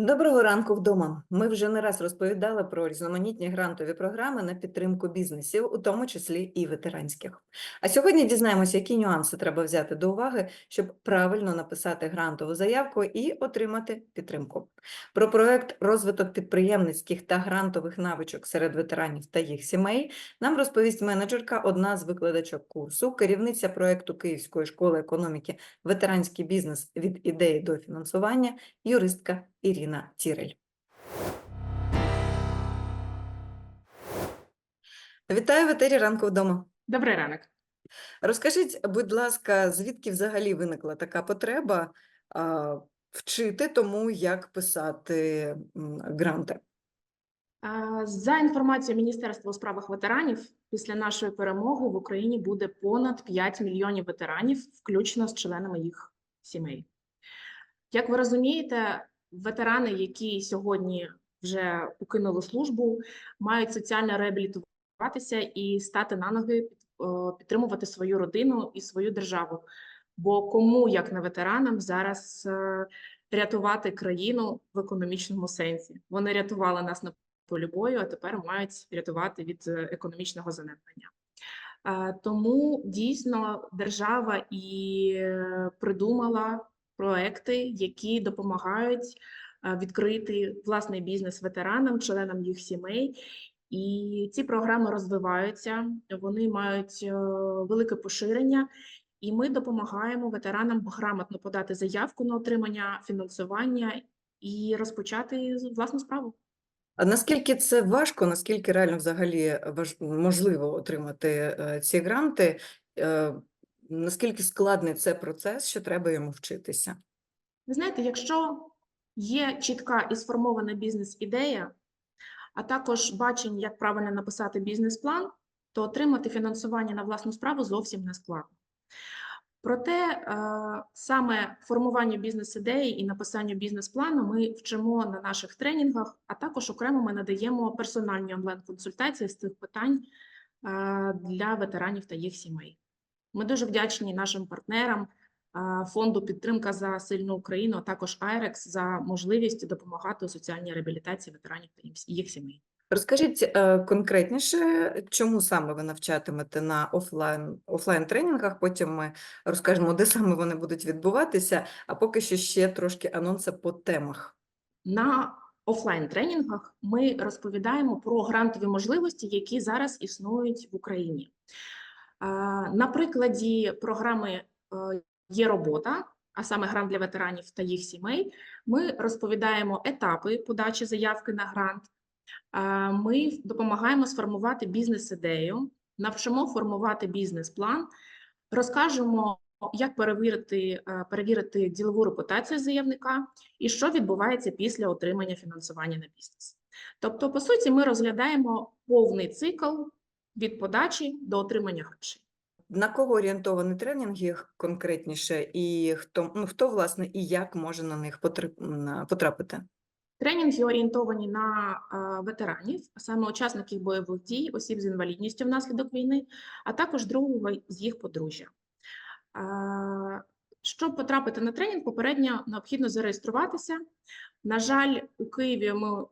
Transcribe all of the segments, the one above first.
Доброго ранку вдома. Ми вже не раз розповідали про різноманітні грантові програми на підтримку бізнесів, у тому числі і ветеранських. А сьогодні дізнаємося, які нюанси треба взяти до уваги, щоб правильно написати грантову заявку і отримати підтримку. Про проект розвиток підприємницьких та грантових навичок серед ветеранів та їх сімей нам розповість менеджерка, одна з викладачок курсу, керівниця проекту Київської школи економіки Ветеранський бізнес від ідеї до фінансування, юристка Ірина Тірель. Вітаю в етері ранку вдома. Добрий ранок. Розкажіть, будь ласка, звідки взагалі виникла така потреба а, вчити тому, як писати гранти? За інформацією Міністерства у справах ветеранів, після нашої перемоги в Україні буде понад 5 мільйонів ветеранів, включно з членами їх сімей. Як ви розумієте, ветерани, які сьогодні вже покинули службу, мають соціально реабілітуватися і стати на ноги, е, підтримувати свою родину і свою державу. Бо кому, як не ветеранам, зараз е, рятувати країну в економічному сенсі? Вони рятували нас на полі бою, а тепер мають рятувати від е, економічного занепнення. Е, Тому дійсно держава і придумала проекти, які допомагають е, відкрити власний бізнес ветеранам, членам їх сімей. І ці програми розвиваються, вони мають е, велике поширення, і ми допомагаємо ветеранам грамотно подати заявку на отримання фінансування і розпочати власну справу. А наскільки це важко, наскільки реально взагалі можливо отримати е, ці гранти? Наскільки складний це процес, що треба йому вчитися? Ви знаєте, якщо є чітка і сформована бізнес-ідея, а також бачення, як правильно написати бізнес-план, то отримати фінансування на власну справу зовсім не складно. Проте е, саме формуванню бізнес-ідеї і написанню бізнес-плану ми вчимо на наших тренінгах, а також окремо ми надаємо персональні онлайн-консультації з цих питань е, для ветеранів та їх сімей. Ми дуже вдячні нашим партнерам, фонду підтримка за сильну Україну, а також IREX за можливість допомагати у соціальній реабілітації ветеранів та їх сімей. Розкажіть е, конкретніше, чому саме ви навчатимете на офлайн, офлайн тренінгах, потім ми розкажемо, де саме вони будуть відбуватися, а поки що ще трошки анонси по темах. На офлайн тренінгах ми розповідаємо про грантові можливості, які зараз існують в Україні. На прикладі програми е, є робота, а саме грант для ветеранів та їх сімей. Ми розповідаємо етапи подачі заявки на грант. Ми допомагаємо сформувати бізнес-ідею, навчимо формувати бізнес-план, розкажемо, як перевірити, е, перевірити ділову репутацію заявника і що відбувається після отримання фінансування на бізнес. Тобто, по суті, ми розглядаємо повний цикл від подачі до отримання грошей. На кого орієнтовані тренінги конкретніше, і хто, ну, хто власне і як може на них потрапити? Тренінги орієнтовані на ветеранів, а саме учасників бойових дій, осіб з інвалідністю внаслідок війни, а також другого з їх подружжя. Щоб потрапити на тренінг, попередньо необхідно зареєструватися. На жаль, у Києві ми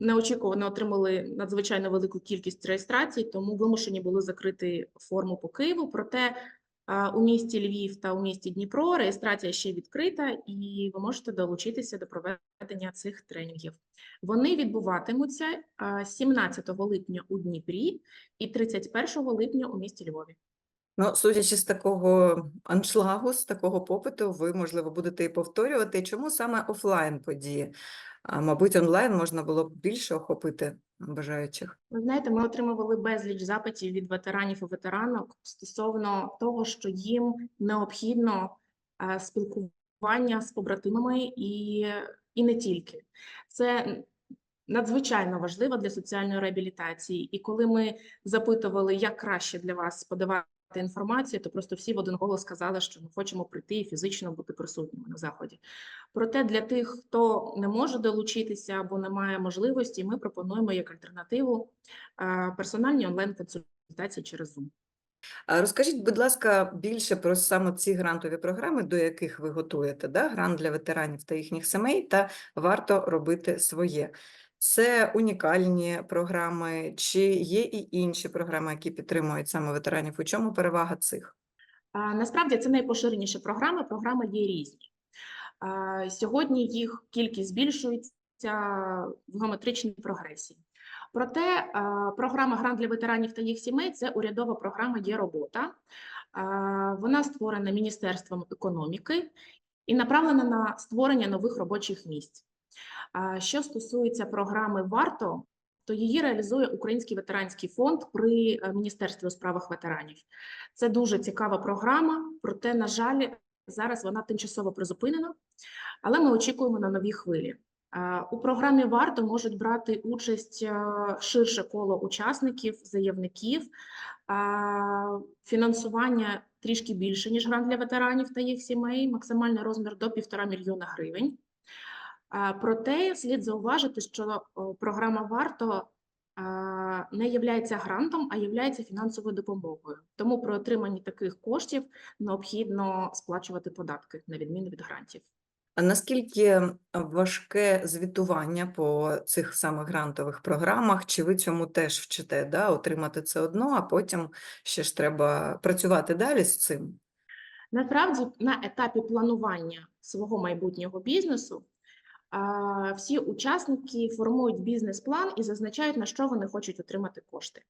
неочікувано отримали надзвичайно велику кількість реєстрацій, тому вимушені були закрити форму по Києву. Проте у місті Львів та у місті Дніпро реєстрація ще відкрита, і ви можете долучитися до проведення цих тренінгів. Вони відбуватимуться е, 17 липня у Дніпрі і 31 липня у місті Львові. Ну, судячи з такого аншлагу, з такого попиту, ви, можливо, будете і повторювати. Чому саме офлайн події? А, мабуть, онлайн можна було б більше охопити бажаючих. Ви знаєте, ми отримували безліч запитів від ветеранів і ветеранок стосовно того, що їм необхідно е, спілкування з побратимами і, і не тільки. Це надзвичайно важливо для соціальної реабілітації. І коли ми запитували, як краще для вас подавати інформацію, то просто всі в один голос сказали, що ми хочемо прийти і фізично бути присутніми на заході. Проте для тих, хто не може долучитися або не має можливості, ми пропонуємо як альтернативу е, персональні онлайн-консультації через Zoom. Розкажіть, будь ласка, більше про саме ці грантові програми, до яких ви готуєте, да? Грант для ветеранів та їхніх сімей, та варто робити своє. Це унікальні програми, чи є і інші програми, які підтримують саме ветеранів? У чому перевага цих? Насправді це найпоширеніші програми. Програми є різні. Сьогодні їх кількість збільшується в геометричній прогресії. Проте програма Грант для ветеранів та їх сімей це урядова програма Є робота. Вона створена Міністерством економіки і направлена на створення нових робочих місць. Що стосується програми Варто, то її реалізує Український ветеранський фонд при е, Міністерстві у справах ветеранів. Це дуже цікава програма, проте, на жаль, зараз вона тимчасово призупинена, але ми очікуємо на нові хвилі. У програмі варто можуть брати участь е, ширше коло учасників, заявників. Фінансування трішки більше, ніж грант для ветеранів та їх сімей, максимальний розмір до півтора мільйона гривень. Проте слід зауважити, що програма варто не є грантом, а є фінансовою допомогою. Тому при отриманні таких коштів необхідно сплачувати податки на відміну від грантів. А наскільки важке звітування по цих самих грантових програмах? Чи ви цьому теж вчите? Да? Отримати це одно, а потім ще ж треба працювати далі з цим? Насправді, на етапі планування свого майбутнього бізнесу всі учасники формують бізнес-план і зазначають, на що вони хочуть отримати кошти.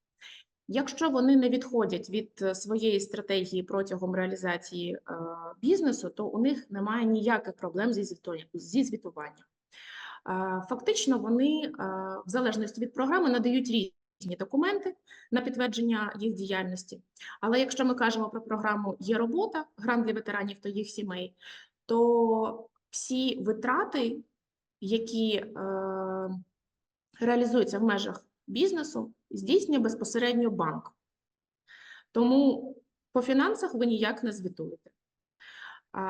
Якщо вони не відходять від е, своєї стратегії протягом реалізації е, бізнесу, то у них немає ніяких проблем зі звітуванням. Фактично, вони, е, в залежності від програми, надають різні документи на підтвердження їх діяльності. Але якщо ми кажемо про програму Є робота, грант для ветеранів та їх сімей, то всі витрати, які е, реалізуються в межах бізнесу, здійснює безпосередньо банк. Тому по фінансах ви ніяк не звітуєте. А,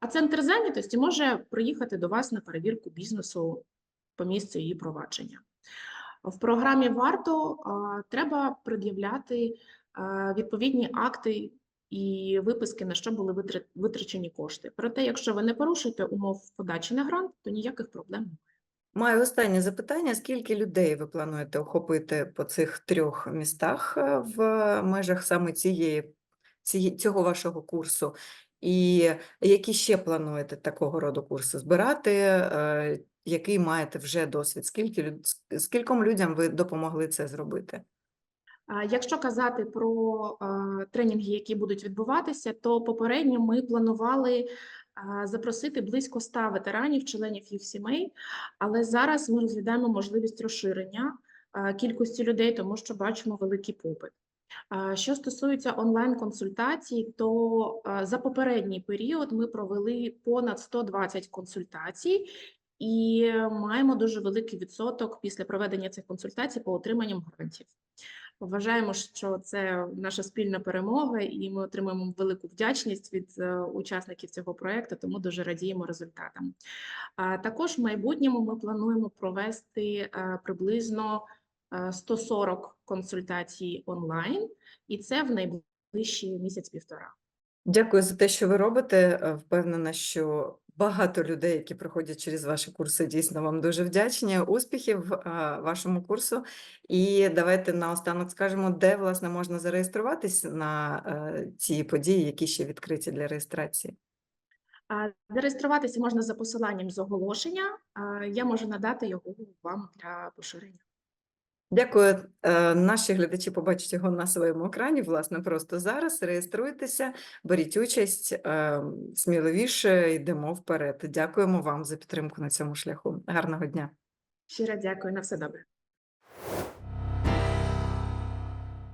а центр зайнятості може приїхати до вас на перевірку бізнесу по місцю її провадження. В програмі варто треба пред'являти відповідні акти і виписки, на що були витрачені кошти. Проте, якщо ви не порушуєте умов подачі на грант, то ніяких проблем немає. Маю останнє запитання: скільки людей ви плануєте охопити по цих трьох містах е, в межах саме цієї, ціє- цього вашого курсу? І які ще плануєте такого роду курси збирати? е, Який маєте вже досвід? Скільки скільком людям ви допомогли це зробити? Якщо казати про е, тренінги, які будуть відбуватися, то попередньо ми планували е, запросити близько 100 ветеранів, членів їх сімей, але зараз ми розглядаємо можливість розширення е, кількості людей, тому що бачимо великий попит. Що стосується онлайн-консультацій, то за попередній період ми провели понад 120 консультацій і маємо дуже великий відсоток після проведення цих консультацій по отриманням грантів. Вважаємо, що це наша спільна перемога, і ми отримуємо велику вдячність від е, учасників цього проекту, тому дуже радіємо результатам. Також в майбутньому ми плануємо провести е, приблизно е, 140 консультацій онлайн, і це в найближчий місяць-півтора. Дякую за те, що ви робите. Е, Впевнена, що багато людей, які проходять через ваші курси, дійсно вам дуже вдячні. Успіхів вашому курсу. І давайте наостанок скажемо, де власне можна зареєструватись на е, ці події, які ще відкриті для реєстрації. Зареєструватися можна за посиланням з оголошення. Я можу надати його вам для поширення. Дякую. Е, Наші глядачі побачать його на своєму екрані, власне, просто зараз. Реєструйтеся, беріть участь, е, сміливіше йдемо вперед. Дякуємо вам за підтримку на цьому шляху. Гарного дня. Щиро дякую на все добре.